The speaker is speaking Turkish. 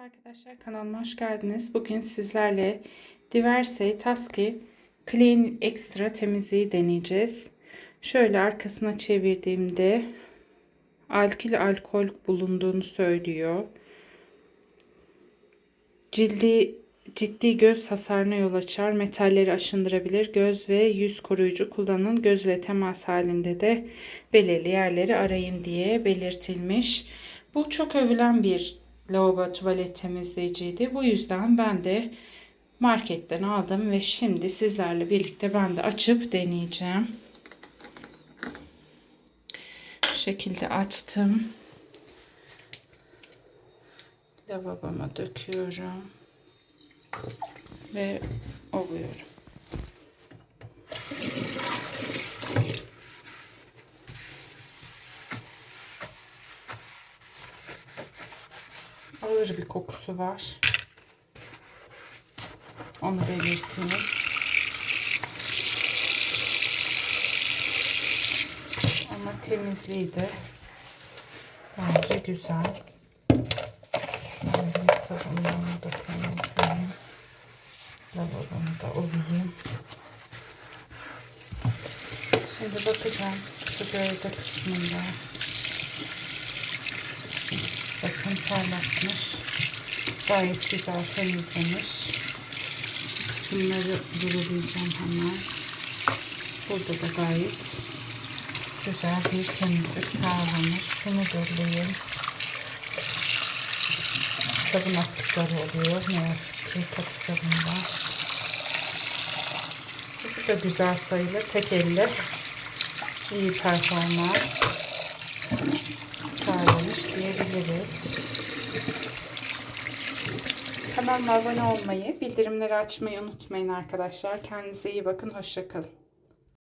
arkadaşlar kanalıma hoş geldiniz. Bugün sizlerle Diverse Taski Clean Extra temizliği deneyeceğiz. Şöyle arkasına çevirdiğimde alkil alkol bulunduğunu söylüyor. Cildi ciddi göz hasarına yol açar. Metalleri aşındırabilir. Göz ve yüz koruyucu kullanın. Gözle temas halinde de belirli yerleri arayın diye belirtilmiş. Bu çok övülen bir lavabo tuvalet temizleyiciydi. Bu yüzden ben de marketten aldım ve şimdi sizlerle birlikte ben de açıp deneyeceğim. Bu şekilde açtım. Lavaboma döküyorum ve ovuyorum. Ağır bir kokusu var. Onu belirteyim. Ama temizliği de bence güzel. Şöyle sabunlarını da temizleyeyim. Lavabomu da ovayım. Şimdi bakacağım şu gövde kısmında. Bakın parlatmış. Gayet güzel temizlemiş. Şu kısımları durulayacağım hemen. Burada da gayet güzel bir temizlik sağlamış. Şunu durulayayım. Sabun atıkları oluyor. Ne yazık ki katı sabunda. Bu da güzel sayılır. Tek elle iyi performans sağlamış diyebiliriz. Kanalıma abone olmayı, bildirimleri açmayı unutmayın arkadaşlar. Kendinize iyi bakın. Hoşçakalın.